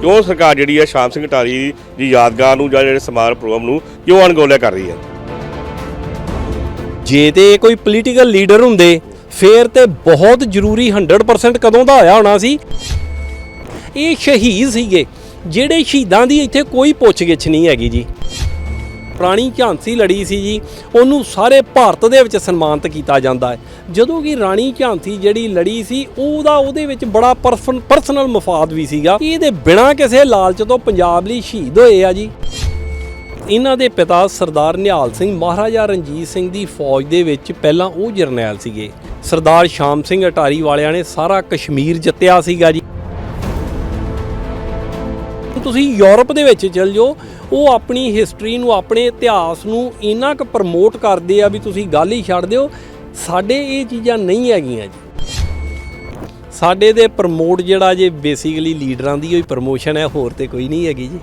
ਕਿਉਂ ਸਰਕਾਰ ਜਿਹੜੀ ਹੈ ਸ਼ਾਮ ਸਿੰਘ ਢਾਰੀ ਦੀ ਯਾਦਗਾਰ ਨੂੰ ਜਾਂ ਜਿਹੜੇ ਸਮਾਰਕ ਪ੍ਰੋਗਰਾਮ ਨੂੰ ਕਿਉਂ ਅਣਗੌਲਿਆ ਕਰ ਰਹੀ ਹੈ। ਜੇ ਤੇ ਇਹ ਕੋਈ ਪੋਲੀਟੀਕਲ ਲੀਡਰ ਹੁੰਦੇ, ਫੇਰ ਤੇ ਬਹੁਤ ਜ਼ਰੂਰੀ 100% ਕਦੋਂ ਦਾ ਹੋਇਆ ਹੋਣਾ ਸੀ? ਇਹ ਸ਼ਹੀਦ ਸੀਗੇ, ਜਿਹੜੇ ਸ਼ਹੀਦਾਂ ਦੀ ਇੱਥੇ ਕੋਈ ਪੁੱਛਗਿੱਛ ਨਹੀਂ ਹੈਗੀ ਜੀ। ਰਾਣੀ ਝਾਂਸੀ ਲੜੀ ਸੀ ਜੀ, ਉਹਨੂੰ ਸਾਰੇ ਭਾਰਤ ਦੇ ਵਿੱਚ ਸਨਮਾਨਿਤ ਕੀਤਾ ਜਾਂਦਾ ਹੈ। ਜਦੋਂ ਕਿ ਰਾਣੀ ਝਾਂਸੀ ਜਿਹੜੀ ਲੜੀ ਸੀ, ਉਹਦਾ ਉਹਦੇ ਵਿੱਚ ਬੜਾ ਪਰਸਨਲ ਮਫਾਦ ਵੀ ਸੀਗਾ। ਇਹਦੇ ਬਿਨਾਂ ਕਿਸੇ ਲਾਲਚ ਤੋਂ ਪੰਜਾਬ ਲਈ ਸ਼ਹੀਦ ਹੋਏ ਆ ਜੀ। ਇਹਨਾਂ ਦੇ ਪਿਤਾ ਸਰਦਾਰ ਨਿਹਾਲ ਸਿੰਘ, ਮਹਾਰਾਜਾ ਰਣਜੀਤ ਸਿੰਘ ਦੀ ਫੌਜ ਦੇ ਵਿੱਚ ਪਹਿਲਾਂ ਉਹ ਜਰਨੈਲ ਸੀਗੇ। ਸਰਦਾਰ ਸ਼ਾਮ ਸਿੰਘ ਅਟਾਰੀ ਵਾਲਿਆਂ ਨੇ ਸਾਰਾ ਕਸ਼ਮੀਰ ਜਿੱਤਿਆ ਸੀਗਾ ਜੀ। ਤੁਸੀਂ ਯੂਰਪ ਦੇ ਵਿੱਚ ਚਲ ਜਾਓ ਉਹ ਆਪਣੀ ਹਿਸਟਰੀ ਨੂੰ, ਆਪਣੇ ਇਤਿਹਾਸ ਨੂੰ ਇੰਨਾ ਕੁ ਪ੍ਰਮੋਟ ਕਰਦੇ ਆ ਵੀ ਤੁਸੀਂ ਗੱਲ ਹੀ ਛੱਡ ਦਿਓ। ਸਾਡੇ ਇਹ ਚੀਜ਼ਾਂ ਨਹੀਂ ਹੈਗੀਆਂ ਜੀ। ਸਾਡੇ ਦੇ ਪ੍ਰਮੋਟ ਜਿਹੜਾ ਜੇ ਬੇਸਿਕਲੀ ਲੀਡਰਾਂ ਦੀ ਹੋਈ ਪ੍ਰਮੋਸ਼ਨ ਹੈ, ਹੋਰ ਤੇ ਕੋਈ ਨਹੀਂ ਹੈਗੀ ਜੀ।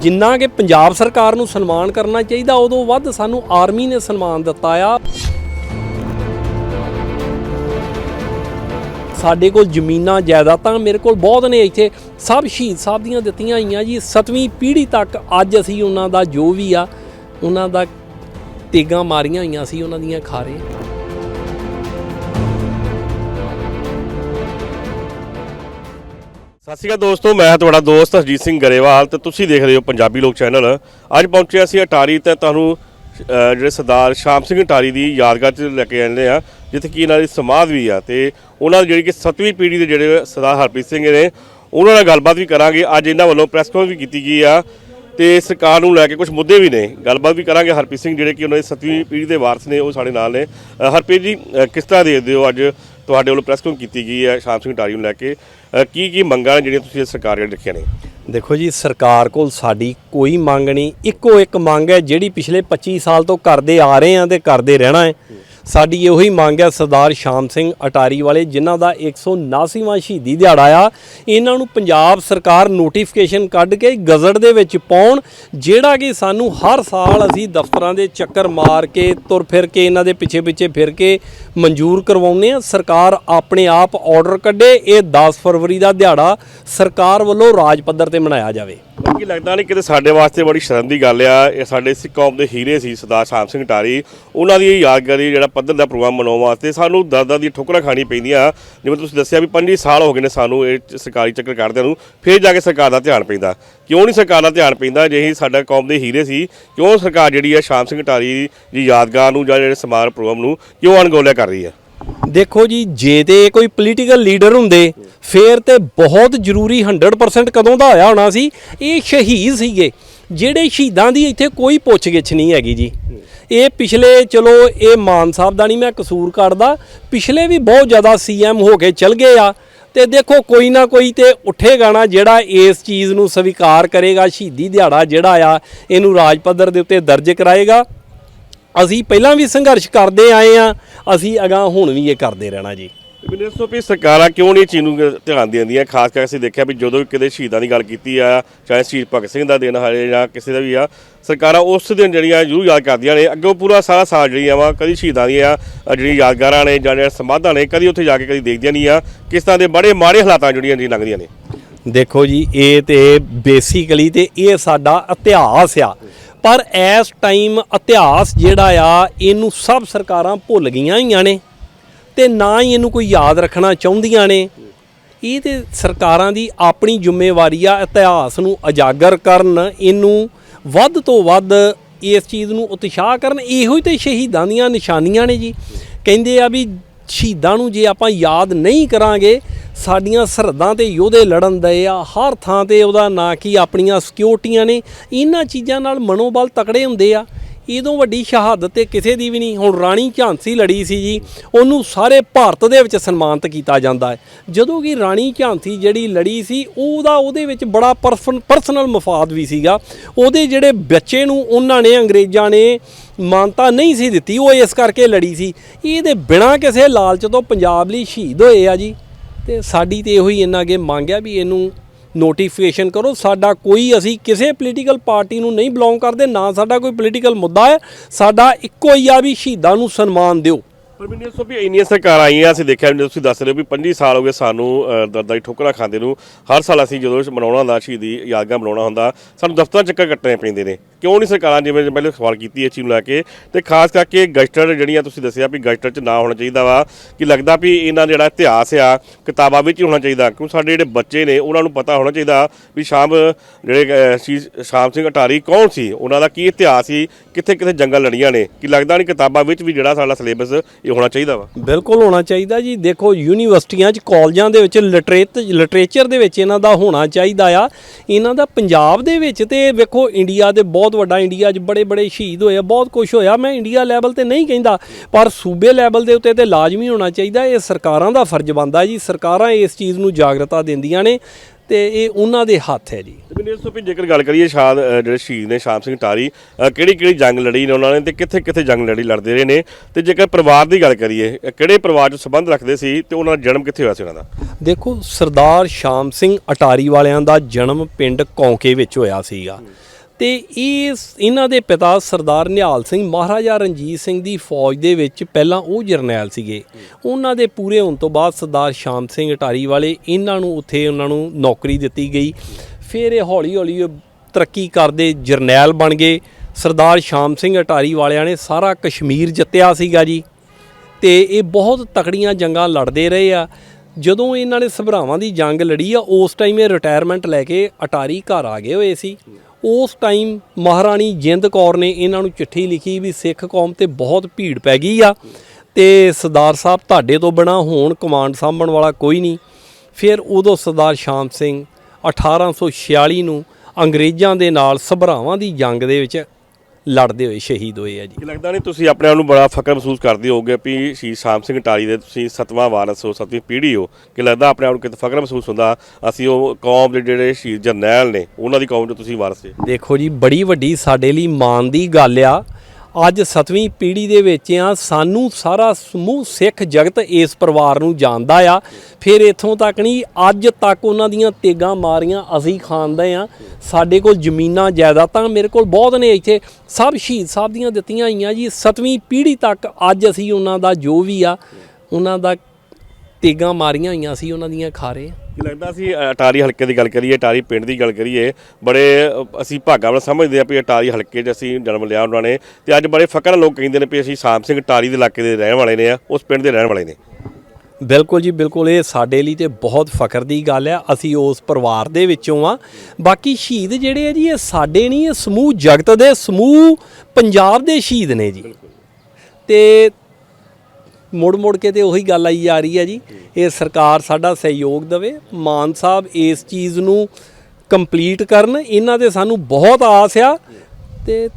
ਜਿੰਨਾ ਕਿ ਪੰਜਾਬ ਸਰਕਾਰ ਨੂੰ ਸਨਮਾਨ ਕਰਨਾ ਚਾਹੀਦਾ, ਉਦੋਂ ਵੱਧ ਸਾਨੂੰ ਆਰਮੀ ਨੇ ਸਨਮਾਨ ਦਿੱਤਾ ਆ। ਸਾਡੇ ਕੋਲ ਜ਼ਮੀਨਾਂ, ਜਾਇਦਾਦਾਂ ਮੇਰੇ ਕੋਲ ਬਹੁਤ ਨੇ ਇੱਥੇ। ਸਭ ਸ਼ਹੀਦ ਸਾਹਿਬ ਦੀਆਂ ਦਿੱਤੀਆਂ ਹੋਈਆਂ ਜੀ। ਸਤਵੀਂ ਪੀੜ੍ਹੀ ਤੱਕ ਅੱਜ ਅਸੀਂ ਉਹਨਾਂ ਦਾ ਜੋ ਵੀ ਆ, ਉਹਨਾਂ ਦਾ ਤੇਗਾਂ ਮਾਰੀਆਂ ਹੋਈਆਂ ਸੀ, ਉਹਨਾਂ ਦੀਆਂ ਖਾ ਰਹੇ ਸਤਿ ਸ਼੍ਰੀ ਅਕਾਲ ਦੋਸਤੋ, ਮੈਂ ਤੁਹਾਡਾ ਦੋਸਤ ਹਰਜੀਤ ਸਿੰਘ ਗਰੇਵਾਲ ਤੇ ਤੁਸੀਂ ਦੇਖ ਰਹੇ ਹੋ ਪੰਜਾਬੀ ਲੋਕ ਚੈਨਲ। ਅੱਜ ਪਹੁੰਚੇ ਅਸੀਂ ਅਟਾਰੀ ਤੇ ਤੁਹਾਨੂੰ ਜਿਹੜੇ ਸਰਦਾਰ ਸ਼ਾਮ ਸਿੰਘ ਅਟਾਰੀ ਦੀ ਯਾਦਗਾਰ 'ਚ ਲੈ ਕੇ ਆਉਂਦੇ ਆ ਜਿੱਥੇ ਕਿ ਇਹਨਾਂ ਦੀ ਸਮਾਧ ਵੀ ਆ। ਤੇ ਉਹਨਾਂ ਦੀ ਜਿਹੜੀ ਕਿ ਸੱਤਵੀਂ ਪੀੜ੍ਹੀ ਦੇ ਜਿਹੜੇ ਸਰਦਾਰ ਹਰਪ੍ਰੀਤ ਸਿੰਘ ਨੇ ਉਹਨਾਂ ਨਾਲ ਗੱਲਬਾਤ ਵੀ ਕਰਾਂਗੇ। ਅੱਜ ਇਹਨਾਂ ਵੱਲੋਂ ਪ੍ਰੈਸ ਕਾਨਫਰੰਸ ਵੀ ਕੀਤੀ ਗਈ ਆ ਤੇ ਸਰਕਾਰ ਨੂੰ ਲੈ ਕੇ ਕੁਝ ਮੁੱਦੇ ਵੀ ਨੇ। ਗੱਲਬਾਤ ਵੀ ਕਰਾਂਗੇ। ਹਰਪ੍ਰੀਤ ਸਿੰਘ ਜਿਹੜੇ ਕਿ ਉਹਨਾਂ ਦੀ ਸੱਤਵੀਂ ਪੀੜ੍ਹੀ ਦੇ ਵਾਰਸ ਨੇ ਉਹ ਸਾਡੇ ਨਾਲ ਨੇ। ਅਹ, ਹਰਪ੍ਰੀਤ ਜੀ ਅਹ, ਕਿਸ ਤਰ੍ਹਾਂ ਦੇਖਦੇ ਹੋ ਅੱਜ ਤੁਹਾਡੇ ਵੱਲੋਂ ਪ੍ਰੈਸ ਕਾਨਫਰੰਸ ਕੀਤੀ ਗਈ ਹੈ? ਸ਼ਾਮ ਸਿੰਘ ਅਟਾਰੀ ਨੂੰ ਲੈ ਕੇ। ਅਹ, ਕੀ ਕੀ ਮੰਗਾਂ ਨੇ ਜਿਹੜੀਆਂ ਤੁਸੀਂ ਸਰਕਾਰ ਕੋਲ ਰੱਖੀਆਂ ਨੇ? ਦੇਖੋ ਜੀ ਸਰਕਾਰ ਕੋਲ ਸਾਡੀ ਕੋਈ ਮੰਗ ਨਹੀਂ। ਇੱਕੋ ਇੱਕ ਮੰਗ ਹੈ ਜਿਹੜੀ ਪਿਛਲੇ 25 ਸਾਲ ਤੋਂ ਕਰਦੇ ਆ ਰਹੇ ਹਾਂ ਤੇ ਕਰਦੇ ਰਹਿਣਾ ਹੈ। ਸਾਡੀ ਇਹੋ ਹੀ ਮੰਗ ਹੈ ਸਰਦਾਰ ਸ਼ਾਮ ਸਿੰਘ ਅਟਾਰੀ ਵਾਲੇ, ਜਿਨ੍ਹਾਂ ਦਾ 179ਵਾਂ ਸ਼ਹੀਦੀ ਦਿਹਾੜਾ ਆ। ਇਹਨਾਂ ਨੂੰ ਪੰਜਾਬ ਸਰਕਾਰ ਨੋਟੀਫਿਕੇਸ਼ਨ ਕੱਢ ਕੇ ਗਜ਼ਟ ਦੇ ਵਿੱਚ ਪਾਉਣ, ਜਿਹੜਾ ਕਿ ਸਾਨੂੰ ਹਰ ਸਾਲ ਅਸੀਂ ਦਫ਼ਤਰਾਂ ਦੇ ਚੱਕਰ ਮਾਰ ਕੇ, ਤੁਰ ਫਿਰ ਕੇ, ਇਹਨਾਂ ਦੇ ਪਿੱਛੇ ਪਿੱਛੇ ਫਿਰ ਕੇ ਮਨਜ਼ੂਰ ਕਰਵਾਉਂਦੇ ਆ ਸਰਕਾਰ ਆਪਣੇ ਆਪ ਆਰਡਰ ਕੱਢੇ, ਇਹ 10 ਫਰਵਰੀ ਦਾ ਦਿਹਾੜਾ ਸਰਕਾਰ ਵੱਲੋਂ ਰਾਜ ਪੱਧਰ ਤੇ ਮਨਾਇਆ ਜਾਵੇ। ਕੀ ਲੱਗਦਾ ਨਹੀਂ, ਕਿਤੇ ਸਾਡੇ ਵਾਸਤੇ ਬੜੀ ਸ਼ਰਮ ਦੀ ਗੱਲ ਆ। ਇਹ ਸਾਡੇ ਸਿੱਖ ਕੌਮ ਦੇ ਹੀਰੇ ਸੀ, ਸਰਦਾਰ ਸ਼ਾਮ ਸਿੰਘ ਟਾਰੀ ਉਹਨਾਂ ਦੀ ਯਾਦਗਾਰੀ ਜਿਹੜਾ ਪੱਧਰ ਦਾ ਪ੍ਰੋਗਰਾਮ ਮਨਾਉਣ ਵਾਸਤੇ ਸਾਨੂੰ ਦਰਦਾਂ ਦੀ ਠੋਕਰਾਂ ਖਾਣੀ ਪੈਂਦੀਆਂ। ਜਿਵੇਂ ਤੁਸੀਂ ਦੱਸਿਆ ਵੀ 25 ਸਾਲ ਹੋ ਗਏ ਨੇ ਸਾਨੂੰ ਇਹ ਸਰਕਾਰੀ ਚੱਕਰ ਕੱਢਦਿਆਂ ਨੂੰ, ਫਿਰ ਜਾ ਕੇ ਸਰਕਾਰ ਦਾ ਧਿਆਨ ਪੈਂਦਾ। ਕਿਉਂ ਨਹੀਂ ਸਰਕਾਰ ਦਾ ਧਿਆਨ ਪੈਂਦਾ? ਜੇ ਹੀ ਸਾਡਾ ਕੌਮ ਦੇ ਹੀਰੇ ਸੀ। ਕਿਉਂ ਸਰਕਾਰ ਜਿਹੜੀ ਹੈ ਸ਼ਾਮ ਸਿੰਘ ਟਾਰੀ ਦੀ ਯਾਦਗਾਰ ਨੂੰ ਜਾਂ ਜਿਹੜੇ ਸਮਾਰਕ ਪ੍ਰੋਗਰਾਮ ਨੂੰ ਕਿਉਂ ਅਣਗੌਲਿਆ ਕਰ ਰਹੀ ਹੈ ਦੇਖੋ ਜੀ, ਜੇ ਤੇ ਕੋਈ ਪੋਲੀਟੀਕਲ ਲੀਡਰ ਹੁੰਦੇ, ਫੇਰ ਤੇ ਬਹੁਤ ਜ਼ਰੂਰੀ 100% ਕਦੋਂ ਦਾ ਹੋਇਆ ਹੋਣਾ ਸੀ? ਇਹ ਸ਼ਹੀਦ ਸੀਗੇ। ਜਿਹੜੇ ਸ਼ਹੀਦਾਂ ਦੀ ਇੱਥੇ ਕੋਈ ਪੁੱਛਗਿੱਛ ਨਹੀਂ ਹੈਗੀ ਜੀ। ਇਹ ਪਿਛਲੇ, ਚਲੋ, ਇਹ ਮਾਨ ਸਾਹਿਬ ਦਾ ਨਹੀਂ ਮੈਂ ਕਸੂਰ ਕੱਢਦਾ। ਪਿਛਲੇ ਵੀ ਬਹੁਤ ਜ਼ਿਆਦਾ ਸੀਐਮ ਹੋ ਕੇ ਚਲ ਗਏ ਆ। ਤੇ ਦੇਖੋ, ਕੋਈ ਨਾ ਕੋਈ ਤੇ ਉੱਠੇਗਾ ਨਾ ਜਿਹੜਾ ਇਸ ਚੀਜ਼ ਨੂੰ ਸਵੀਕਾਰ ਕਰੇਗਾ, ਸ਼ਹੀਦੀ ਦਿਹਾੜਾ ਜਿਹੜਾ ਆ, ਇਹਨੂੰ ਰਾਜ ਪੱਧਰ ਦੇ ਉੱਤੇ ਦਰਜ ਕਰਾਏਗਾ। ਅਸੀਂ ਪਹਿਲਾਂ ਵੀ ਸੰਘਰਸ਼ ਕਰਦੇ ਆਏ ਆ। ਅਸੀਂ ਅਗਾਹ ਹੁਣ ਵੀ ਇਹ ਕਰਦੇ ਰਹਿਣਾ ਜੀ। ਮੈਨੂੰ ਦੱਸੋ ਵੀ ਸਰਕਾਰਾਂ ਕਿਉਂ ਨਹੀਂ ਚੀਜ਼ ਨੂੰ ਧਿਆਨ ਦਿੰਦੀਆਂ ਖਾਸ ਕਰਕੇ ਅਸੀਂ ਦੇਖਿਆ ਵੀ ਜਦੋਂ ਵੀ ਕਿਤੇ ਸ਼ਹੀਦਾਂ ਦੀ ਗੱਲ ਕੀਤੀ ਆ, ਚਾਹੇ ਸ਼ਹੀਦ ਭਗਤ ਸਿੰਘ ਦਾ ਦਿਨ ਹਾਲੇ ਜਾਂ ਕਿਸੇ ਦਾ ਵੀ ਆ, ਸਰਕਾਰਾਂ ਉਸ ਦਿਨ ਜਿਹੜੀਆਂ ਜ਼ਰੂਰ ਯਾਦ ਕਰਦੀਆਂ ਨੇ। ਅੱਗੇ ਪੂਰਾ ਸਾਰਾ ਸਾਲ ਜਿਹੜੀਆਂ ਵਾ, ਕਦੀ ਸ਼ਹੀਦਾਂ ਦੀਆਂ ਜਿਹੜੀਆਂ ਯਾਦਗਾਰਾਂ ਨੇ ਜਾਂ ਜਿਹੜੀਆਂ ਸਮਾਧਾਂ ਨੇ, ਕਦੀ ਉੱਥੇ ਜਾ ਕੇ ਕਦੀ ਦੇਖਦੀਆਂ ਨਹੀਂ ਆ। ਕਿਸ ਤਰ੍ਹਾਂ ਦੇ ਬੜੇ ਮਾੜੇ ਹਾਲਾਤਾਂ ਜਿਹੜੀਆਂ ਜੀ ਲੰਘਦੀਆਂ ਨੇ। ਦੇਖੋ ਜੀ, ਇਹ ਤੇ ਬੇਸਿਕਲੀ ਤੇ ਇਹ ਸਾਡਾ ਇਤਿਹਾਸ ਆ। ਪਰ ਇਸ ਟਾਈਮ ਇਤਿਹਾਸ ਜਿਹੜਾ ਆ, ਇਹਨੂੰ ਸਭ ਸਰਕਾਰਾਂ ਭੁੱਲ ਗਈਆਂ ਹੀਆਂ ਨੇ। ਤੇ ਨਾ ਹੀ ਇਹਨੂੰ ਕੋਈ ਯਾਦ ਰੱਖਣਾ ਚਾਹੁੰਦੀਆਂ ਨੇ। ਇਹ ਤੇ ਸਰਕਾਰਾਂ ਦੀ ਆਪਣੀ ਜ਼ਿੰਮੇਵਾਰੀ ਆ, ਇਤਿਹਾਸ ਨੂੰ ਉਜਾਗਰ ਕਰਨ, ਇਹਨੂੰ ਵੱਧ ਤੋਂ ਵੱਧ ਇਸ ਚੀਜ਼ ਨੂੰ ਉਤਸ਼ਾਹ ਕਰਨ। ਇਹੋ ਹੀ ਤੇ ਸ਼ਹੀਦਾਂ ਦੀਆਂ ਨਿਸ਼ਾਨੀਆਂ ਨੇ ਜੀ। ਕਹਿੰਦੇ ਆ ਵੀ ਸ਼ਹੀਦਾਂ ਨੂੰ ਜੇ ਆਪਾਂ ਯਾਦ ਨਹੀਂ ਕਰਾਂਗੇ, ਸਾਡੀਆਂ ਸਰਹੱਦਾਂ ਤੇ ਯੋਧੇ ਲੜਨ ਦਏ ਆ, ਹਰ ਥਾਂ ਤੇ ਉਹਦਾ ਨਾਂ ਕੀ ਆਪਣੀਆਂ ਸਿਕਿਉਰਟੀਆਂ ਨੇ, ਇਹਨਾਂ ਚੀਜ਼ਾਂ ਨਾਲ ਮਨੋਬਲ ਤਕੜੇ ਹੁੰਦੇ ਆ। ਇਦੋਂ ਵੱਡੀ ਸ਼ਹਾਦਤ ਤੇ ਕਿਸੇ ਦੀ ਵੀ ਨਹੀਂ। ਹੁਣ ਰਾਣੀ ਝਾਂਸੀ ਲੜੀ ਸੀ ਜੀ, ਉਹਨੂੰ ਸਾਰੇ ਭਾਰਤ ਦੇ ਵਿੱਚ ਸਨਮਾਨਿਤ ਕੀਤਾ ਜਾਂਦਾ ਹੈ। ਜਦੋਂ ਕਿ ਰਾਣੀ ਝਾਂਸੀ ਜਿਹੜੀ ਲੜੀ ਸੀ, ਉਹਦਾ ਉਹਦੇ ਵਿੱਚ ਬੜਾ ਪਰਸਨਲ ਮਫਾਦ ਵੀ ਸੀਗਾ। ਉਹਦੇ ਜਿਹੜੇ ਬੱਚੇ ਨੂੰ ਉਹਨਾਂ ਨੇ, ਅੰਗਰੇਜ਼ਾਂ ਨੇ ਮਾਨਤਾ ਨਹੀਂ ਸੀ ਦਿੱਤੀ, ਉਹ ਇਸ ਕਰਕੇ ਲੜੀ ਸੀ। ਇਹਦੇ ਬਿਨਾਂ ਕਿਸੇ ਲਾਲਚ ਤੋਂ ਪੰਜਾਬ ਲਈ ਸ਼ਹੀਦ ਹੋਏ ਆ ਜੀ। ਤੇ ਸਾਡੀ ਤੇ ਇਹੋ ਹੀ ਇਹਨਾਂ ਅੱਗੇ ਮੰਗ ਆ ਵੀ ਇਹਨੂੰ ਨੋਟੀਫਿਕੇਸ਼ਨ ਕਰੋ। ਸਾਡਾ ਕੋਈ ਅਸੀਂ ਕਿਸੇ ਪੋਲੀਟੀਕਲ ਪਾਰਟੀ ਨੂੰ ਨਹੀਂ ਬਿਲੋਂਗ ਕਰਦੇ, ਨਾ ਸਾਡਾ ਕੋਈ ਪੋਲੀਟੀਕਲ ਮੁੱਦਾ ਹੈ। ਸਾਡਾ ਇੱਕੋ ਹੀ ਆ ਵੀ ਸ਼ਹੀਦਾਂ ਨੂੰ ਸਨਮਾਨ ਦਿਓ। ਪਰ ਮੈਨੂੰ ਦੱਸੋ ਵੀ ਇੰਨੀਆਂ ਸਰਕਾਰਾਂ ਆਈਆਂ ਅਸੀਂ ਦੇਖਿਆ ਜਿਵੇਂ ਤੁਸੀਂ ਦੱਸ ਰਹੇ ਹੋ ਵੀ 25 ਸਾਲ ਹੋ ਗਏ ਸਾਨੂੰ ਅ, ਦਰਦਾਂ ਦੀ ਠੋਕਰਾਂ ਖਾਂਦੇ ਨੂੰ। ਹਰ ਸਾਲ ਅਸੀਂ ਜਦੋਂ ਮਨਾਉਣਾ ਹੁੰਦਾ ਸ਼ਹੀਦੀ ਯਾਦਗਾਰ ਮਨਾਉਣਾ ਹੁੰਦਾ ਸਾਨੂੰ ਦਫ਼ਤਰਾਂ ਚੱਕਰ ਕੱਟਣੇ ਪੈਂਦੇ ਨੇ। ਕਿਉਂ ਨਹੀਂ ਸਰਕਾਰਾਂ ਜਿਵੇਂ ਪਹਿਲੇ ਸਵਾਲ ਕੀਤੀ ਇਸ ਚੀਜ਼ ਨੂੰ ਲੈ ਕੇ? ਤੇ ਖਾਸ ਕਰਕੇ ਗਸਟਰ ਜਿਹੜੀਆਂ ਤੁਸੀਂ ਦੱਸਿਆ ਵੀ ਗਸਟਰ 'ਚ ਨਾ ਹੋਣਾ ਚਾਹੀਦਾ ਵਾ ਕਿ ਲੱਗਦਾ ਵੀ ਇਹਨਾਂ ਜਿਹੜਾ ਇਤਿਹਾਸ ਆ ਕਿਤਾਬਾਂ ਵਿੱਚ ਹੀ ਹੋਣਾ ਚਾਹੀਦਾ। ਕਿਉਂ ਸਾਡੇ ਜਿਹੜੇ ਬੱਚੇ ਨੇ ਉਹਨਾਂ ਨੂੰ ਪਤਾ ਹੋਣਾ ਚਾਹੀਦਾ ਵੀ ਸ਼ਾਮ ਜਿਹੜੇ ਸ਼ਹੀਦ ਸ਼ਾਮ ਸਿੰਘ ਅਟਾਰੀ ਕੌਣ ਸੀ? ਉਹਨਾਂ ਦਾ ਕੀ ਇਤਿਹਾਸ ਸੀ? ਕਿੱਥੇ ਕਿੱਥੇ ਜੰਗਾਂ ਲੜੀਆਂ ਨੇ? ਕਿ ਲੱਗਦਾ ਨਹੀਂ ਕਿਤਾਬਾਂ ਵਿੱਚ ਵੀ ਜਿਹੜਾ ਸਾਡਾ ਸਿਲੇਬਸ ਹੋਣਾ ਚਾਹੀਦਾ ਵਾ। ਬਿਲਕੁਲ ਹੋਣਾ ਚਾਹੀਦਾ ਜੀ। ਦੇਖੋ, ਯੂਨੀਵਰਸਿਟੀਆਂ 'ਚ ਕਾਲਜਾਂ ਦੇ ਵਿੱਚ ਲਿਟਰੇਟ ਲਿਟਰੇਚਰ ਦੇ ਵਿੱਚ ਇਹਨਾਂ ਦਾ ਹੋਣਾ ਚਾਹੀਦਾ ਆ। ਇਹਨਾਂ ਦਾ ਪੰਜਾਬ ਦੇ ਵਿੱਚ ਤੇ ਵੇਖੋ, ਇੰਡੀਆ ਦੇ ਬਹੁਤ ਵੱਡਾ, ਇੰਡੀਆ 'ਚ ਬੜੇ ਬੜੇ ਸ਼ਹੀਦ ਹੋਏ ਆ, ਬਹੁਤ ਕੁਝ ਹੋਇਆ। ਮੈਂ ਇੰਡੀਆ ਲੈਵਲ ਤੇ ਨਹੀਂ ਕਹਿੰਦਾ, ਪਰ ਸੂਬੇ ਲੈਵਲ ਦੇ ਉੱਤੇ ਤੇ ਲਾਜ਼ਮੀ ਹੋਣਾ ਚਾਹੀਦਾ। ਇਹ ਸਰਕਾਰਾਂ ਦਾ ਫਰਜ਼ ਬਣਦਾ ਜੀ। ਸਰਕਾਰਾਂ ਇਸ ਚੀਜ਼ ਨੂੰ ਜਾਗਰਤਾ ਦਿੰਦੀਆਂ ਨੇ। ਤੇ ਇਹ ਉਹਨਾਂ ਦੇ ਹੱਥ ਹੈ ਜੀ। ਤੇ ਮੈਨੂੰ ਦੱਸੋ ਵੀ ਜੇਕਰ ਗੱਲ ਕਰੀਏ ਸ਼ਾਦ ਜਿਹੜੇ ਸ਼ਹੀਦ ਨੇ ਸ਼ਾਮ ਸਿੰਘ ਟਾਰੀ ਕਿਹੜੀ ਕਿਹੜੀ ਜੰਗ ਲੜੀ ਨੇ ਉਹਨਾਂ ਨੇ ਤੇ ਕਿੱਥੇ ਕਿੱਥੇ ਜੰਗ ਲੜੀ ਲੜਦੇ ਰਹੇ ਨੇ? ਤੇ ਜੇਕਰ ਪਰਿਵਾਰ ਦੀ ਗੱਲ ਕਰੀਏ ਕਿਹੜੇ ਪਰਿਵਾਰ 'ਚ ਸੰਬੰਧ ਰੱਖਦੇ ਸੀ ਤੇ ਉਹਨਾਂ ਦਾ ਜਨਮ ਕਿੱਥੇ ਹੋਇਆ ਸੀ ਉਹਨਾਂ ਦਾ? ਦੇਖੋ ਸਰਦਾਰ ਸ਼ਾਮ ਸਿੰਘ ਅਟਾਰੀ ਵਾਲਿਆਂ ਦਾ ਜਨਮ ਪਿੰਡ ਕੌਂਕੇ ਵਿੱਚ ਹੋਇਆ ਸੀਗਾ। ਤੇ ਇਹ ਇਹਨਾਂ ਦੇ ਪਿਤਾ ਸਰਦਾਰ ਨਿਹਾਲ ਸਿੰਘ, ਮਹਾਰਾਜਾ ਰਣਜੀਤ ਸਿੰਘ ਦੀ ਫੌਜ ਦੇ ਵਿੱਚ ਪਹਿਲਾਂ ਉਹ ਜਰਨੈਲ ਸੀਗੇ। ਉਹਨਾਂ ਦੇ ਪੂਰੇ ਹੋਣ ਤੋਂ ਬਾਅਦ ਸਰਦਾਰ ਸ਼ਾਮ ਸਿੰਘ ਅਟਾਰੀ ਵਾਲੇ ਇਹਨਾਂ ਨੂੰ ਉੱਥੇ ਉਹਨਾਂ ਨੂੰ ਨੌਕਰੀ ਦਿੱਤੀ ਗਈ। ਫਿਰ ਇਹ ਹੌਲੀ ਹੌਲੀ ਤਰੱਕੀ ਕਰਦੇ ਜਰਨੈਲ ਬਣ ਗਏ। ਸਰਦਾਰ ਸ਼ਾਮ ਸਿੰਘ ਅਟਾਰੀ ਵਾਲਿਆਂ ਨੇ ਸਾਰਾ ਕਸ਼ਮੀਰ ਜਿੱਤਿਆ ਸੀਗਾ ਜੀ ਤੇ ਇਹ ਬਹੁਤ ਤਕੜੀਆਂ ਜੰਗਾਂ ਲੜਦੇ ਰਹੇ ਆ। ਜਦੋਂ ਇਹਨਾਂ ਨੇ ਸਭਰਾਵਾਂ ਦੀ ਜੰਗ ਲੜੀ ਆ, ਉਸ ਟਾਈਮ ਇਹ ਰਿਟਾਇਰਮੈਂਟ ਲੈ ਕੇ ਅਟਾਰੀ ਘਰ ਆ ਗਏ ਹੋਏ ਸੀ। ਉਸ ਟਾਈਮ ਮਹਾਰਾਣੀ ਜਿੰਦ ਕੌਰ ਨੇ ਇਹਨਾਂ ਨੂੰ ਚਿੱਠੀ ਲਿਖੀ ਵੀ ਸਿੱਖ ਕੌਮ ਤੇ ਬਹੁਤ ਭੀੜ ਪੈ ਗਈ ਆ ਤੇ ਸਰਦਾਰ ਸਾਹਿਬ ਤੁਹਾਡੇ ਤੋਂ ਬਿਨਾ ਹੋਣ ਕਮਾਂਡ ਸਾਂਭਣ ਵਾਲਾ ਕੋਈ ਨਹੀਂ। ਫਿਰ ਉਦੋਂ ਸਰਦਾਰ ਸ਼ਾਮ ਸਿੰਘ 1846 ਨੂੰ ਅੰਗਰੇਜ਼ਾਂ ਦੇ ਨਾਲ ਸਭਰਾਵਾਂ ਦੀ ਜੰਗ ਦੇ ਵਿੱਚ ਲੜਦੇ ਹੋਏ ਸ਼ਹੀਦ ਹੋਏ ਆ ਜੀ। ਕਿ ਲੱਗਦਾ ਨਹੀਂ ਤੁਸੀਂ ਆਪਣੇ ਆਪ ਨੂੰ ਬੜਾ ਫਖਰ ਮਹਿਸੂਸ ਕਰਦੇ ਹੋਗੇ ਵੀ ਸ਼ਹੀਦ ਸ਼ਾਮ ਸਿੰਘ ਟਾਰੀ ਦੇ ਤੁਸੀਂ ਸਤਵਾਂ ਵਾਰਸ ਹੋ ਸਤਵੀਂ ਪੀੜ੍ਹੀ ਹੋ। ਕਿ ਲੱਗਦਾ ਆਪਣੇ ਆਪ ਨੂੰ ਕਿਤੇ ਫਖਰ ਮਹਿਸੂਸ ਹੁੰਦਾ? ਅਸੀਂ ਉਹ ਕੌਮ ਦੇ ਜਿਹੜੇ ਸ਼ਹੀਦ ਜਰਨੈਲ ਨੇ ਉਹਨਾਂ ਦੀ ਕੌਮ ਦੇ ਤੁਸੀਂ ਵਾਰਸ ਜੇ। ਦੇਖੋ ਜੀ ਬੜੀ ਵੱਡੀ ਸਾਡੇ ਲਈ ਮਾਣ ਦੀ ਗੱਲ ਆ। ਅੱਜ 7ਵੀਂ ਪੀੜ੍ਹੀ ਦੇ ਵਿੱਚ ਆ, ਸਾਨੂੰ ਸਾਰਾ ਸਮੂਹ ਸਿੱਖ ਜਗਤ ਇਸ ਪਰਿਵਾਰ ਨੂੰ ਜਾਣਦਾ ਆ। ਫਿਰ ਇੱਥੋਂ ਤੱਕ ਨਹੀਂ, ਅੱਜ ਤੱਕ ਉਹਨਾਂ ਦੀਆਂ ਤੇਗਾਂ ਮਾਰੀਆਂ ਅਸੀਂ ਖਾਂਦੇ ਆ। ਸਾਡੇ ਕੋਲ ਜ਼ਮੀਨਾਂ, ਜਾਇਦਾਦਾਂ ਮੇਰੇ ਕੋਲ ਬਹੁਤ ਨੇ ਇੱਥੇ। ਸਭ ਸ਼ਹੀਦ ਸਾਹਿਬ ਦੀਆਂ ਦਿੱਤੀਆਂ ਹੋਈਆਂ ਜੀ। 7ਵੀਂ ਪੀੜ੍ਹੀ ਤੱਕ ਅੱਜ ਅਸੀਂ ਉਹਨਾਂ ਦਾ ਜੋ ਵੀ ਆ, ਉਹਨਾਂ ਦਾ ਤੇਗਾਂ ਮਾਰੀਆਂ ਹੋਈਆਂ ਸੀ, ਉਹਨਾਂ ਦੀਆਂ ਖਾ ਰਹੇ ਆ ਕਿ ਲੱਗਦਾ ਸੀ ਅਟਾਰੀ ਹਲਕੇ ਦੀ ਗੱਲ ਕਰੀਏ ਅਟਾਰੀ ਪਿੰਡ ਦੀ ਗੱਲ ਕਰੀਏ ਬੜੇ ਅਸੀਂ ਭਾਗਾ ਵਾਲਾ ਸਮਝਦੇ ਆ ਵੀ ਅਟਾਰੀ ਹਲਕੇ 'ਚ ਅਸੀਂ ਜਨਮ ਲਿਆ ਉਹਨਾਂ ਨੇ ਤੇ ਅੱਜ ਬੜੇ ਨਾਲ ਲੋਕ ਕਹਿੰਦੇ ਨੇ ਵੀ ਅਸੀਂ ਸ਼ਾਮ ਸਿੰਘ ਟਾਰੀ ਦੇ ਇਲਾਕੇ ਦੇ ਰਹਿਣ ਵਾਲੇ ਨੇ ਆ ਉਸ ਪਿੰਡ ਦੇ ਰਹਿਣ ਵਾਲੇ ਨੇ। ਬਿਲਕੁਲ ਜੀ ਬਿਲਕੁਲ ਇਹ ਸਾਡੇ ਲਈ ਤੇ ਬਹੁਤ ਫਖਰ ਦੀ ਗੱਲ ਆ ਅਸੀਂ ਉਸ ਪਰਿਵਾਰ ਦੇ ਵਿੱਚੋਂ ਆ। ਬਾਕੀ ਸ਼ਹੀਦ ਜਿਹੜੇ ਆ ਜੀ ਇਹ ਸਾਡੇ ਨਹੀਂ ਇਹ ਸਮੂਹ ਜਗਤ ਦੇ ਸਮੂਹ ਪੰਜਾਬ ਦੇ ਸ਼ਹੀਦ ਨੇ ਜੀ। ਤੇ ਮੁੜ ਮੁੜ ਕੇ ਤੇ ਉਹੀ ਗੱਲ ਆਈ ਜਾ ਰਹੀ ਹੈ ਜੀ। ਇਹ ਸਰਕਾਰ ਸਾਡਾ ਸਹਿਯੋਗ ਦੇਵੇ। ਮਾਨ ਸਾਹਿਬ ਇਸ ਚੀਜ਼ ਨੂੰ ਕੰਪਲੀਟ ਕਰਨ। ਇਹਨਾਂ ਤੇ ਸਾਨੂੰ ਬਹੁਤ ਆਸ ਆ। ਤੇ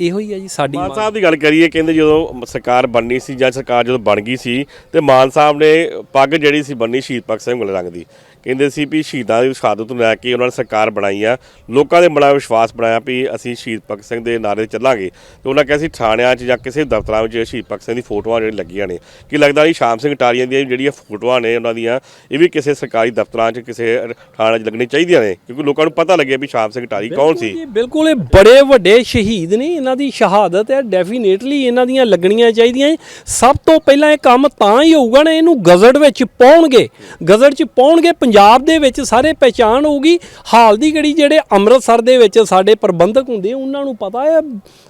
ਇਹੋ ਹੀ ਹੈ ਜੀ ਸਾਡੀ ਮਾਨ। ਸਾਹਿਬ ਦੀ ਗੱਲ ਕਰੀਏ ਕਹਿੰਦੇ ਜਦੋਂ ਸਰਕਾਰ ਬਣਨੀ ਸੀ ਜਾਂ ਸਰਕਾਰ ਜਦੋਂ ਬਣ ਗਈ ਸੀ ਤੇ ਮਾਨ ਸਾਹਿਬ ਨੇ ਪੱਗ ਜਿਹੜੀ ਸੀ ਬੰਨੀ ਸ਼ਹੀਦ ਭਗਤ ਸਿੰਘ ਵਾਲੇ ਰੰਗ ਦੀ। ਕਹਿੰਦੇ ਸੀ ਵੀ ਸ਼ਹੀਦਾਂ ਦੀ ਸ਼ਹਾਦਤ ਨੂੰ ਲੈ ਕੇ ਉਹਨਾਂ ਨੇ ਸਰਕਾਰ ਬਣਾਈ ਆ। ਲੋਕਾਂ ਦੇ ਬੜਾ ਵਿਸ਼ਵਾਸ ਬਣਾਇਆ ਵੀ ਅਸੀਂ ਸ਼ਹੀਦ ਭਗਤ ਸਿੰਘ ਦੇ ਨਾਰੇ ਚੱਲਾਂਗੇ। ਤੇ ਉਹਨਾਂ ਕਿਹਾ ਸੀ ਥਾਣਿਆਂ 'ਚ ਜਾਂ ਕਿਸੇ ਦਫ਼ਤਰਾਂ ਵਿੱਚ ਸ਼ਹੀਦ ਭਗਤ ਸਿੰਘ ਦੀ ਫੋਟੋਆਂ ਜਿਹੜੀ ਲੱਗੀਆਂ ਨੇ ਕੀ ਲੱਗਦਾ ਨਹੀਂ ਸ਼ਾਮ ਸਿੰਘ ਟਾਰੀਆਂ ਦੀਆਂ ਜਿਹੜੀਆਂ ਫੋਟੋਆਂ ਨੇ ਉਹਨਾਂ ਦੀਆਂ ਇਹ ਵੀ ਕਿਸੇ ਸਰਕਾਰੀ ਦਫ਼ਤਰਾਂ 'ਚ ਕਿਸੇ ਥਾਣੇ 'ਚ ਲੱਗਣੀ ਚਾਹੀਦੀਆਂ ਨੇ। ਕਿਉਂਕਿ ਲੋਕਾਂ ਨੂੰ ਪਤਾ ਲੱਗੇ ਵੀ ਸ਼ਾਮ ਸਿੰਘ ਟਾਰੀ ਕੌਣ ਸੀ। ਬਿਲਕੁਲ ਇਹ ਬੜੇ ਵੱਡੇ ਸ਼ਹੀਦ ਨੇ। ਇਹਨਾਂ ਦੀ ਸ਼ਹਾਦਤ ਹੈ ਡੈਫੀਨੇਟਲੀ ਇਹਨਾਂ ਦੀਆਂ ਲੱਗਣੀਆਂ ਚਾਹੀਦੀਆਂ। ਸਭ ਤੋਂ ਪਹਿਲਾਂ ਇਹ ਕੰਮ ਤਾਂ ਹੀ ਹੋਊਗਾ ਨਾ ਇਹਨੂੰ ਗਜ਼ਟ ਵਿੱਚ ਪਾਉਣਗੇ। ਗਜ਼ਟ 'ਚ ਪਾਉਣਗੇ ਪੰਜਾਬ ਦੇ ਵਿੱਚ ਸਾਰੇ ਪਹਿਚਾਣ ਹੋਊਗੀ। ਹਾਲ ਦੀ ਘੜੀ ਜਿਹੜੇ ਅੰਮ੍ਰਿਤਸਰ ਦੇ ਵਿੱਚ ਸਾਡੇ ਪ੍ਰਬੰਧਕ ਹੁੰਦੇ ਉਹਨਾਂ ਨੂੰ ਪਤਾ ਹੈ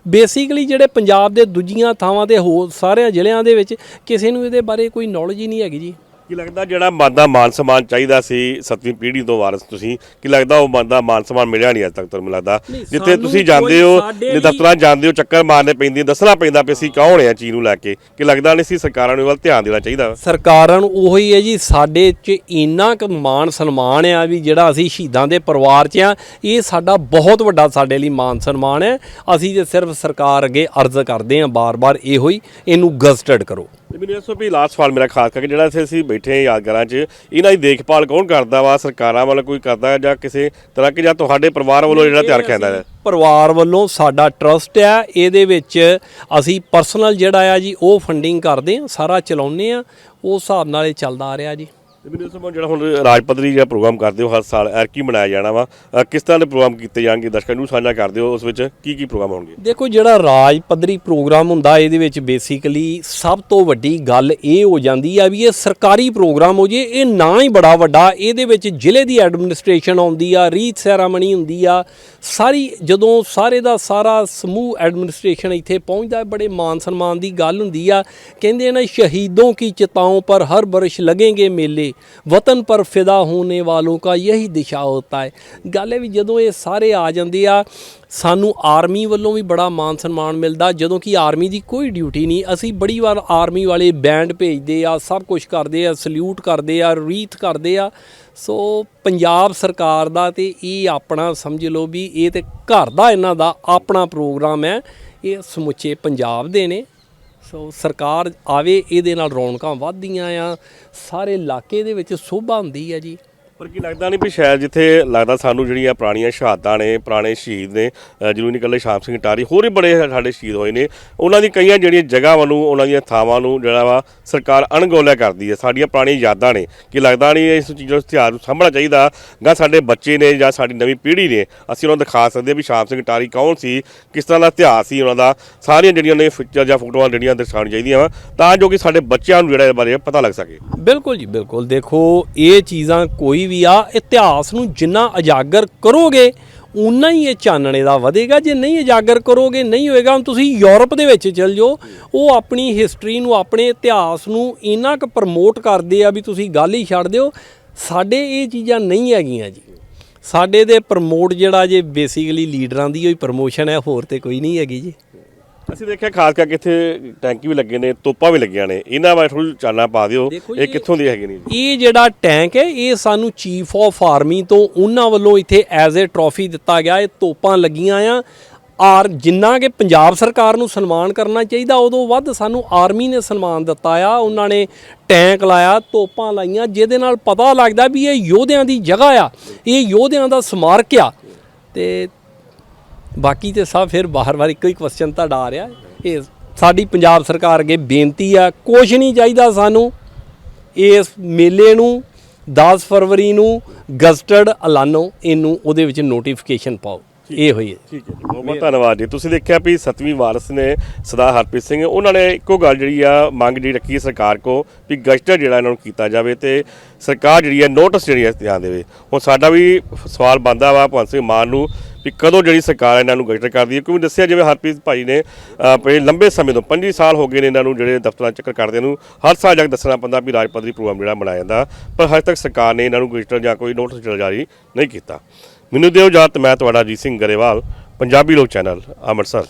ਬੇਸਿਕਲੀ ਜਿਹੜੇ ਪੰਜਾਬ ਦੇ ਦੂਜੀਆਂ ਥਾਵਾਂ ਤੇ ਹੋਰ ਸਾਰਿਆਂ ਜ਼ਿਲ੍ਹਿਆਂ ਦੇ ਵਿੱਚ ਕਿਸੇ ਨੂੰ ਇਹਦੇ ਬਾਰੇ ਕੋਈ ਨੌਲੇਜ ਹੀ ਨਹੀਂ ਹੈਗੀ ਜੀ। ਕੀ ਲੱਗਦਾ ਜਿਹੜਾ ਮਨ ਦਾ ਮਾਨ ਸਨਮਾਨ ਚਾਹੀਦਾ ਸੀ ਸੱਤਵੀਂ ਪੀੜ੍ਹੀ ਤੋਂ ਵਾਰਸ ਤੁਸੀਂ ਕੀ ਲੱਗਦਾ ਉਹ ਮਨ ਦਾ ਮਾਨ ਸਨਮਾਨ ਮਿਲਿਆ ਨਹੀਂ ਅਜੇ ਤੱਕ ਤੁਹਾਨੂੰ ਲੱਗਦਾ? ਜਿੱਥੇ ਤੁਸੀਂ ਜਾਂਦੇ ਹੋ ਦਫ਼ਤਰਾਂ ਜਾਂਦੇ ਹੋ ਚੱਕਰ ਮਾਰਨੇ ਪੈਂਦੇ ਦੱਸਣਾ ਪੈਂਦਾ ਵੀ ਅਸੀਂ ਕੌਣ ਆ ਚੀਜ਼ ਨੂੰ ਲੈ ਕੇ। ਕੀ ਲੱਗਦਾ ਨਹੀਂ ਸੀ ਸਰਕਾਰਾਂ ਨੂੰ ਵੱਲ ਧਿਆਨ ਦੇਣਾ ਚਾਹੀਦਾ? ਸਰਕਾਰਾਂ ਨੂੰ ਉਹੀ ਹੈ ਜੀ ਸਾਡੇ 'ਚ ਇੰਨਾ ਕੁ ਮਾਣ ਸਨਮਾਨ ਆ ਵੀ ਜਿਹੜਾ ਅਸੀਂ ਸ਼ਹੀਦਾਂ ਦੇ ਪਰਿਵਾਰ 'ਚ ਆ ਇਹ ਸਾਡਾ ਬਹੁਤ ਵੱਡਾ ਸਾਡੇ ਲਈ ਮਾਣ ਸਨਮਾਨ ਹੈ। ਅਸੀਂ ਜੇ ਸਿਰਫ ਸਰਕਾਰ ਅੱਗੇ ਅਰਜ਼ ਕਰਦੇ ਆ ਬਾਰ-ਬਾਰ ਇਹੋ ਹੀ ਇਹਨੂੰ ਗਜ਼ਟਡ ਕਰੋ। ਮੈਨੂੰ ਦੱਸੋ ਵੀ ਲਾਸਟ ਸਵਾਲ ਮੇਰਾ ਖਾਸ ਕਰਕੇ ਜਿਹੜਾ ਇੱਥੇ ਅਸੀਂ ਬੈਠੇ ਹਾਂ ਯਾਦਗਾਰਾਂ 'ਚ ਇਹਨਾਂ ਦੀ ਦੇਖਭਾਲ ਕੌਣ ਕਰਦਾ ਵਾ? ਸਰਕਾਰਾਂ ਵੱਲੋਂ ਕੋਈ ਕਰਦਾ ਜਾਂ ਕਿਸੇ ਤਰ੍ਹਾਂ ਕਿ ਜਾਂ ਤੁਹਾਡੇ ਪਰਿਵਾਰ ਵੱਲੋਂ ਜਿਹੜਾ ਤਿਆਰ ਕੀਤਾ ਹੈ? ਪਰਿਵਾਰ ਵੱਲੋਂ ਸਾਡਾ ਟਰਸਟ ਆ ਇਹਦੇ ਵਿੱਚ ਅਸੀਂ ਪਰਸਨਲ ਜਿਹੜਾ ਆ ਜੀ ਉਹ ਫੰਡਿੰਗ ਕਰਦੇ ਆ ਸਾਰਾ ਚਲਾਉਂਦੇ ਆ ਉਸ ਹਿਸਾਬ ਨਾਲ ਇਹ ਚੱਲਦਾ ਆ ਰਿਹਾ ਜੀ। ਤੇ ਮੈਨੂੰ ਇਸ ਜਿਹੜਾ ਹੁਣ ਰਾਜ ਪੱਧਰੀ ਜਿਹੜਾ ਪ੍ਰੋਗਰਾਮ ਕਰਦੇ ਹੋ ਹਰ ਸਾਲ ਐਰਕੀ ਮਨਾਇਆ ਜਾਣਾ ਵਾ ਕਿਸ ਤਰ੍ਹਾਂ ਦੇ ਪ੍ਰੋਗਰਾਮ ਕੀਤੇ ਜਾਣਗੇ? ਦਰਸ਼ਕਾਂ ਨੂੰ ਸਾਂਝਾ ਕਰਦੇ ਹੋ, ਉਸ ਵਿੱਚ ਕੀ ਕੀ ਪ੍ਰੋਗਰਾਮ ਹੋਣਗੇ? ਦੇਖੋ, ਜਿਹੜਾ ਰਾਜ ਪੱਧਰੀ ਪ੍ਰੋਗਰਾਮ ਹੁੰਦਾ, ਇਹਦੇ ਵਿੱਚ ਬੇਸਿਕਲੀ ਸਭ ਤੋਂ ਵੱਡੀ ਗੱਲ ਇਹ ਹੋ ਜਾਂਦੀ ਆ ਵੀ ਇਹ ਸਰਕਾਰੀ ਪ੍ਰੋਗਰਾਮ ਹੋ ਜੇ, ਇਹ ਨਾ ਹੀ ਬੜਾ ਵੱਡਾ, ਇਹਦੇ ਵਿੱਚ ਜ਼ਿਲ੍ਹੇ ਦੀ ਐਡਮਿਨਿਸਟ੍ਰੇਸ਼ਨ ਆਉਂਦੀ ਆ, ਰੀਤ ਸੈਰਾਮਨੀ ਹੁੰਦੀ ਆ, ਸਾਰੀ ਜਦੋਂ ਸਾਰੇ ਦਾ ਸਾਰਾ ਸਮੂਹ ਐਡਮਿਨਿਸਟ੍ਰੇਸ਼ਨ ਇੱਥੇ ਪਹੁੰਚਦਾ, ਬੜੇ ਮਾਨ ਸਨਮਾਨ ਦੀ ਗੱਲ ਹੁੰਦੀ ਆ, ਕਹਿੰਦੇ ਨੇ ਸ਼ਹੀਦੋਂ ਕੀ ਚਿਤਾਓਂ ਪਰ ਹਰ ਬਰਸ਼ ਲੱਗेंगे ਮੇਲੇ। मेले वतन पर फिदा होने वालों का यही दिशा होता है ਗੱਲ ਹੈ ਵੀ ਜਦੋਂ ਇਹ ਸਾਰੇ ਆ ਜਾਂਦੇ ਆ ਸਾਨੂੰ ਆਰਮੀ ਵੱਲੋਂ ਵੀ ਬੜਾ ਮਾਨ ਸਨਮਾਨ ਮਿਲਦਾ ਜਦੋਂ ਕਿ ਆਰਮੀ ਦੀ ਕੋਈ ਡਿਊਟੀ ਨਹੀਂ ਅਸੀਂ ਬੜੀ ਵਾਰ ਆਰਮੀ ਵਾਲੇ ਬੈਂਡ ਭੇਜਦੇ ਆ ਸਭ ਕੁਝ ਕਰਦੇ ਆ ਸਲੂਟ ਕਰਦੇ ਆ ਰੀਤ ਕਰਦੇ ਆ ਸੋ ਪੰਜਾਬ ਸਰਕਾਰ ਦਾ ਤੇ ਇਹ ਆਪਣਾ ਸਮਝ ਲਓ ਵੀ ਇਹ ਤੇ ਘਰ ਦਾ ਇਹਨਾਂ ਦਾ ਆਪਣਾ ਪ੍ਰੋਗਰਾਮ ਹੈ ਇਹ ਸਮੁੱਚੇ ਪੰਜਾਬ ਦੇ ਨੇ ਸੋ ਸਰਕਾਰ ਆਵੇ, ਇਹਦੇ ਨਾਲ ਰੌਣਕਾਂ ਵੱਧਦੀਆਂ ਆ, ਸਾਰੇ ਇਲਾਕੇ ਦੇ ਵਿੱਚ ਸੋਭਾ ਹੁੰਦੀ ਹੈ ਜੀ। ਪਰ ਕੀ ਲੱਗਦਾ ਨਹੀਂ ਵੀ ਸ਼ਾਇਦ ਜਿੱਥੇ ਲੱਗਦਾ ਸਾਨੂੰ ਜਿਹੜੀਆਂ ਪੁਰਾਣੀਆਂ ਸ਼ਹਾਦਤਾਂ ਨੇ ਪੁਰਾਣੇ ਸ਼ਹੀਦ ਨੇ ਅ, ਜ਼ਰੂਰੀ ਨਹੀਂ ਇਕੱਲੇ ਸ਼ਾਮ ਸਿੰਘ ਟਾਰੀ ਹੋਰ ਵੀ ਬੜੇ ਸਾਡੇ ਸ਼ਹੀਦ ਹੋਏ ਨੇ। ਉਹਨਾਂ ਦੀ ਕਈਆਂ ਜਿਹੜੀਆਂ ਜਗ੍ਹਾਵਾਂ ਨੂੰ ਉਹਨਾਂ ਦੀਆਂ ਥਾਵਾਂ ਨੂੰ ਜਿਹੜਾ ਵਾ ਸਰਕਾਰ ਅਣਗੌਲਿਆ ਕਰਦੀ ਹੈ। ਸਾਡੀਆਂ ਪੁਰਾਣੀਆਂ ਯਾਦਾਂ ਨੇ। ਕੀ ਲੱਗਦਾ ਨਹੀਂ ਇਸ ਚੀਜ਼ਾਂ ਨੂੰ ਇਤਿਹਾਸ ਨੂੰ ਸਾਂਭਣਾ ਚਾਹੀਦਾ ਗਾ ਸਾਡੇ ਬੱਚੇ ਨੇ ਜਾਂ ਸਾਡੀ ਨਵੀਂ ਪੀੜ੍ਹੀ ਨੇ? ਅਸੀਂ ਉਹਨਾਂ ਨੂੰ ਦਿਖਾ ਸਕਦੇ ਹਾਂ ਵੀ ਸ਼ਾਮ ਸਿੰਘ ਟਾਰੀ ਕੌਣ ਸੀ ਕਿਸ ਤਰ੍ਹਾਂ ਦਾ ਇਤਿਹਾਸ ਸੀ ਉਹਨਾਂ ਦਾ। ਸਾਰੀਆਂ ਜਿਹੜੀਆਂ ਨੇ ਫਿਕਚਰ ਜਾਂ ਫੋਟੋਆਂ ਜਿਹੜੀਆਂ ਦਰਸਾਉਣੀਆਂ ਚਾਹੀਦੀਆਂ ਵਾ ਤਾਂ ਜੋ ਕਿ ਸਾਡੇ ਬੱਚਿਆਂ ਨੂੰ ਜਿਹੜਾ ਇਹ ਬਾਰੇ ਪਤਾ ਲੱਗ ਸਕੇ। ਬਿਲਕੁਲ ਜੀ ਬਿਲਕੁਲ। ਦੇਖੋ ਇਹ ਚੀਜ਼ਾਂ ਕੋਈ ਵੀ ਵੀ ਆ, ਇਤਿਹਾਸ ਨੂੰ ਜਿੰਨਾ ਉਜਾਗਰ ਕਰੋਗੇ ਉਨਾ ਹੀ ਇਹ ਚਾਨਣੇ ਦਾ ਵਧੇਗਾ। ਜੇ ਨਹੀਂ ਉਜਾਗਰ ਕਰੋਗੇ, ਨਹੀਂ ਹੋਏਗਾ, ਹੁਣ ਤੁਸੀਂ ਯੂਰਪ ਦੇ ਵਿੱਚ ਚਲ ਜਾਓ, ਉਹ ਆਪਣੀ ਹਿਸਟਰੀ ਨੂੰ, ਆਪਣੇ ਇਤਿਹਾਸ ਨੂੰ ਇੰਨਾ ਕੁ ਪ੍ਰਮੋਟ ਕਰਦੇ ਆ ਵੀ ਤੁਸੀਂ ਗੱਲ ਹੀ ਛੱਡ ਦਿਓ। ਸਾਡੇ ਇਹ ਚੀਜ਼ਾਂ ਨਹੀਂ ਹੈਗੀਆਂ ਜੀ। ਸਾਡੇ ਦੇ ਪ੍ਰਮੋਟ ਜਿਹੜਾ ਜੇ ਬੇਸਿਕਲੀ ਲੀਡਰਾਂ ਦੀ ਹੋਈ ਪ੍ਰਮੋਸ਼ਨ ਹੈ, ਹੋਰ ਤੇ ਕੋਈ ਨਹੀਂ ਹੈਗੀ ਜੀ। ਅਸੀਂ ਦੇਖਿਆ ਖਾਸ ਕਰਕੇ ਇੱਥੇ ਟੈਂਕੀ ਵੀ ਲੱਗੇ ਨੇ ਤੋਪਾਂ ਵੀ ਲੱਗੀਆਂ ਨੇ। ਇਹਨਾਂ ਬਾਰੇ ਥੋੜੀ ਚਾਨਣਾ ਪਾ ਦਿਓ ਦੇਖੋ ਇਹ ਜੀ, ਕਿੱਥੋਂ ਦੀ ਹੈਗੇ ਨੇ ਜੀ? ਇਹ ਜਿਹੜਾ ਟੈਂਕ ਹੈ ਇਹ ਸਾਨੂੰ ਚੀਫ ਆਫ ਆਰਮੀ ਤੋਂ ਉਹਨਾਂ ਵੱਲੋਂ ਇੱਥੇ ਐਜ਼ ਅ ਟਰੋਫੀ ਦਿੱਤਾ ਗਿਆ। ਇਹ ਤੋਪਾਂ ਲੱਗੀਆਂ ਆ। ਆਰ ਜਿੰਨਾ ਕਿ ਪੰਜਾਬ ਸਰਕਾਰ ਨੂੰ ਸਨਮਾਨ ਕਰਨਾ ਚਾਹੀਦਾ ਉਦੋਂ ਵੱਧ ਸਾਨੂੰ ਆਰਮੀ ਨੇ ਸਨਮਾਨ ਦਿੱਤਾ ਆ। ਉਹਨਾਂ ਨੇ ਟੈਂਕ ਲਾਇਆ ਤੋਪਾਂ ਲਾਈਆਂ ਜਿਹਦੇ ਨਾਲ ਪਤਾ ਲੱਗਦਾ ਵੀ ਇਹ ਯੋਧਿਆਂ ਦੀ ਜਗ੍ਹਾ ਆ। ਇਹ ਯੋਧਿਆਂ ਦਾ ਸਮਾਰਕ ਆ। ਤੇ ਬਾਕੀ ਤੇ ਸਭ ਫਿਰ ਬਾਹਰ-ਬਾਹਰ ਇੱਕੋ ਹੀ ਕੁਐਸਚਨ ਤੁਹਾਡਾ ਆ ਰਿਹਾ। ਇਹ ਸਾਡੀ ਪੰਜਾਬ ਸਰਕਾਰ ਅੱਗੇ ਬੇਨਤੀ ਆ ਕੁਛ ਨਹੀਂ ਚਾਹੀਦਾ ਸਾਨੂੰ। ਇਸ ਮੇਲੇ ਨੂੰ 10 ਫਰਵਰੀ ਨੂੰ ਗਜ਼ਟਡ ਐਲਾਨੋ ਇਹਨੂੰ ਉਹਦੇ ਵਿੱਚ ਨੋਟੀਫਿਕੇਸ਼ਨ ਪਾਓ। ਇਹ ਹੋਈ ਹੈ। ਠੀਕ ਹੈ ਬਹੁਤ ਬਹੁਤ ਧੰਨਵਾਦ ਜੀ। ਤੁਸੀਂ ਦੇਖਿਆ ਵੀ ਸਤਵੀਂ ਵਾਰਸ ਨੇ ਸਰਦਾਰ ਹਰਪ੍ਰੀਤ ਸਿੰਘ ਉਹਨਾਂ ਨੇ ਇੱਕੋ ਗੱਲ ਜਿਹੜੀ ਆ ਮੰਗ ਜਿਹੜੀ ਰੱਖੀ ਹੈ ਸਰਕਾਰ ਕੋ ਵੀ ਗਸਟਰ ਜਿਹੜਾ ਇਹਨਾਂ ਨੂੰ ਕੀਤਾ ਜਾਵੇ ਤੇ ਸਰਕਾਰ ਜਿਹੜੀ ਹੈ ਨੋਟਿਸ ਜਿਹੜੀ ਹੈ ਧਿਆਨ ਦੇਵੇ। ਹੁਣ ਸਾਡਾ ਵੀ ਸਵਾਲ ਬੰਦਾ ਵਾ ਭਗਵੰਤ ਸਿੰਘ ਮਾਨ ਨੂੰ ਵੀ ਕਦੋਂ ਜਿਹੜੀ ਸਰਕਾਰ ਇਹਨਾਂ ਨੂੰ ਗਸਟਰ ਕਰਦੀ ਹੈ? ਕਿਉਂਕਿ ਦੱਸਿਆ ਜਿਵੇਂ ਹਰਪ੍ਰੀਤ ਭਾਈ ਨੇ ਅਹ, ਲੰਬੇ ਸਮੇਂ ਤੋਂ 25 ਸਾਲ ਹੋ ਗਏ ਨੇ ਇਹਨਾਂ ਨੂੰ ਜਿਹੜੇ ਦਫ਼ਤਰਾਂ ਚੱਕਰ ਕਰਦੇ ਨੂੰ ਹਰ ਸਾਲ ਜਾ ਕੇ ਦੱਸਣਾ ਪੈਂਦਾ ਵੀ ਰਾਜ ਪੱਧਰੀ ਪ੍ਰੋਗਰਾਮ ਜਿਹੜਾ ਮਨਾਇਆ ਜਾਂਦਾ ਪਰ ਹਜੇ ਤੱਕ ਸਰਕਾਰ ਨੇ ਇਹਨਾਂ ਨੂੰ ਗਸਟਰ ਜਾਂ ਕੋਈ ਨੋਟਿਸ ਜਾਰੀ ਨਹੀਂ ਕੀਤਾ। ਮੈਨੂੰ ਦਿਓ ਇਜਾਜ਼ਤ ਮੈਂ ਤੁਹਾਡਾ ਅਜੀਤ ਸਿੰਘ ਗਰੇਵਾਲ ਪੰਜਾਬੀ ਲੋਕ ਚੈਨਲ ਅੰਮ੍ਰਿਤਸਰ।